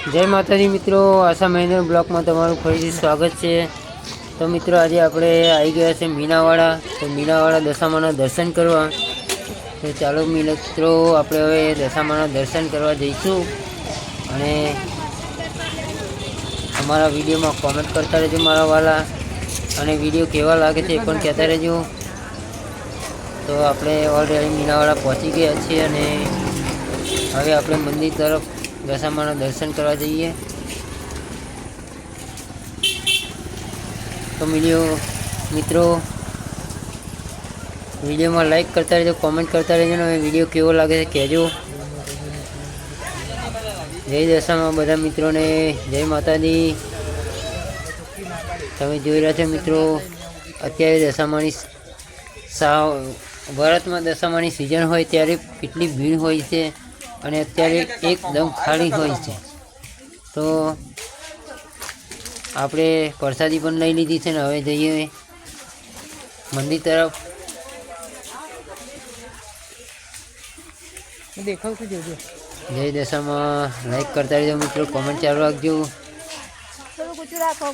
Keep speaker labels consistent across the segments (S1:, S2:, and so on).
S1: જય માતાજી મિત્રો, આશા મહેન્દ્ર બ્લોકમાં તમારું ફરીથી સ્વાગત છે. તો મિત્રો, આજે આપણે આવી ગયા છે મીનાવાડા. તો મીનાવાડા દશામાના દર્શન કરવા. તો ચાલો મિત્રો, આપણે હવે દશામાના દર્શન કરવા જઈશું. અને અમારા વિડીયોમાં કોમેન્ટ કરતા રહેજો મારા વાલા. અને વીડિયો કેવા લાગે છે એ પણ કહેતા રહેજો. તો આપણે ઓલરેડી મીનાવાડા પહોંચી ગયા છીએ અને હવે આપણે મંદિર તરફ દશામાના દર્શન કરવા જઈએ. તો વીડિયો મિત્રો, વિડીયોમાં લાઈક કરતા રહેજો કોમેન્ટ કરતા રહેજો ને વીડિયો કેવો લાગે છે કહેજો. જય દશામાં બધા મિત્રોને, જય માતાજી. તમે જોઈ રહ્યા છો મિત્રો, અત્યારે દશામાની સાવ ભારતમાં દશામાની સિઝન હોય ત્યારે કેટલી ભીડ હોય છે. અને અત્યારે એકદમ ખાલી હોય છે. તો આપણે પ્રસાદી પણ લઈ લીધી છે ને હવે જઈએ મંદિર તરફ.
S2: દેખાવતું જોજો.
S1: જય દશામાં લાઈક કરતા રહેજો મિત્રો કોમેન્ટ ચાલુ રાખજો.
S3: રાખો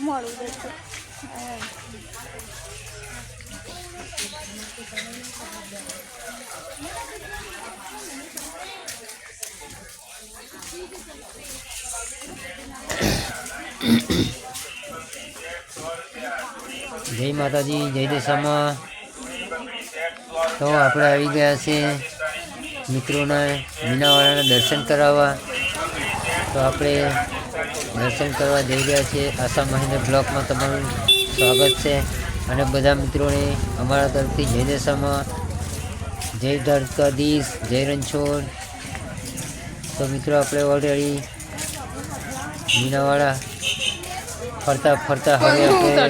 S1: જય માતાજી, જય દશામાં તો આપણે આવી ગયા છીએ મિત્રોના મીનાવાળાના દર્શન કરાવવા. તો આપણે દર્શન કરવા જઈ રહ્યા છીએ આશા મહિને બ્લોકમાં. તમારું સ્વાગત છે. અને બધા મિત્રોને અમારા તરફથી જય દશામાં જય દ્વારકાધીશ, જય રણછોડ. તો મિત્રો આપણે ઓલરેડી મીનાવાળા ફરતા ફરતા હવે આપણે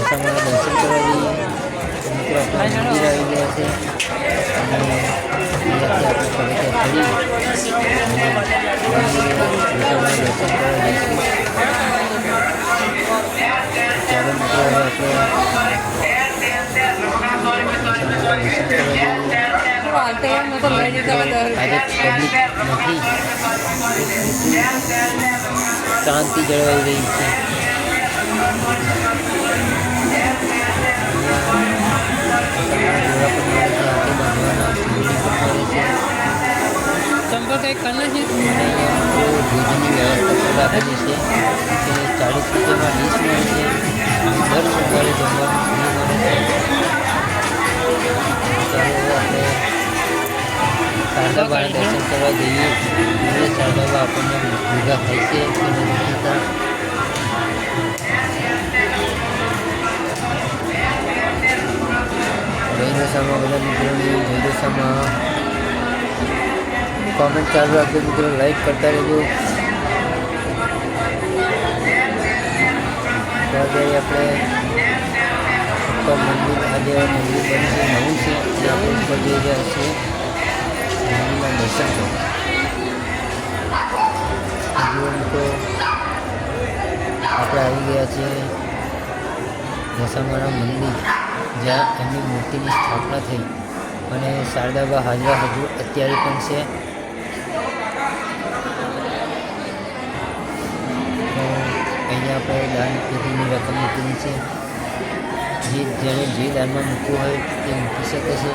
S1: દશામાના દર્શન કરવા જઈએ. મિત્રો આપણે મંદિર આવી ગયા છે. અને આપણે દશામાના દર્શન કરવા જઈશું. ચાલો મિત્રો હવે આપણે દર્શન કરવા જઈએ. શાંતિ જળવાઈ રહી છે
S2: કઈ કરના છે
S1: ભોજનની વ્યવસ્થા રાખેલી છે કે ચાલીસ રૂપિયામાં મળે છે દર સોમવારે જમવાનું મળે આપણે શારદાબાના દર્શન કરવા જઈએ. હવે શારદાબા આપણને ભેગા થાય છે. કે નથી થતા જય દશામાં બધા મિત્રોની જય કોમેન્ટ ચાલુ રાખજો મિત્રો. લાઈક કરતા રહેજો. ત્યાં આપણે મંદિર આજે મંદિર બનશે નવું છે. એટલે આપણે ઉપર જઈ રહ્યા છીએ. દર્શન કરવા જુઓ મિત્રો આપણે આવી ગયા છીએ મસામારા મંદિર જ્યાં એમની મૂર્તિની સ્થાપના થઈ. અને શારદાબા હાજરા હજુ અત્યારે પણ છે અહીંયા આપણે દાન પેટીની રકમ મૂકેલી છે. જે જ્યારે જે દાનમાં મૂકવું હોય તે મૂકી શકે છે.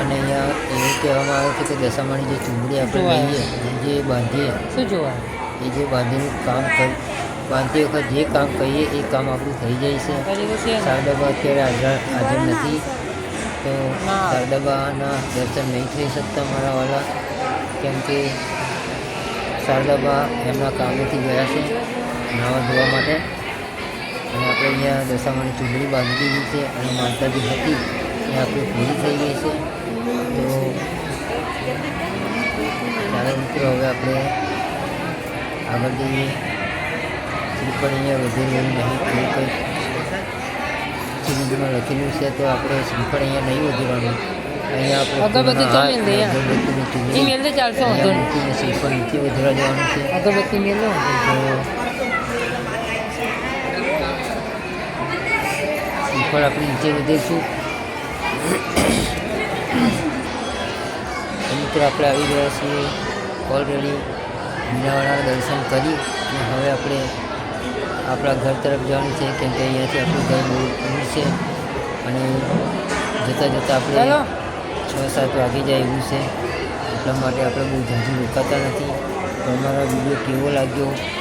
S1: અને અહીંયા એવું કહેવામાં આવે છે કે દશામાની જે ચૂંટણી આપણે લઈએ જે બાંધીએ
S2: શું જોવા
S1: એ જે બાંધીનું કામ કરી બાંધતી વખત જે કામ કહીએ એ કામ આપણું થઈ જાય છે. શારદાબા અત્યારે હાજર હાજર નથી. તો
S2: ના.
S1: શારદાબાના દર્શન નહીં થઈ શકતા મારા વાલા કેમ કે શારદાબા એમના કામેથી ગયા છે નાવા ધોવા માટે. અને આપણે અહીંયા દશામાની ચૂંટણી બાંધી દીધી છે અને માનતા બી હતી એ આપણી પૂરી થઈ ગઈ છે. ચાલો મિત્રો હવે આપણે આગળ જઈએ. પણ અહીંયા વધેલું નહીં કંઈક સિરીઝમાં લખેલું છે તો આપણે શ્રીફળ અહીંયા નહીં વધેવાનું.
S2: અગરબત્તી તો મેલ
S1: આપણે નીચે અગરબત્તીની મિત્રો આપણે આવી ગયા છીએ ઓલરેડી મીનાવાળાના દર્શન કરી અને હવે આપણે આપણા ઘર તરફ જવાનું છે કેમ કે અહીંયાથી આપણું ઘર બહુ દૂર છે અને જતાં જતાં આપણે છ સાત વાગી જાય એવું છે એટલા માટે આપણે બહુ જલ્દી રોકાતા નથી. તો અમારો વીડિયો કેવો લાગ્યો?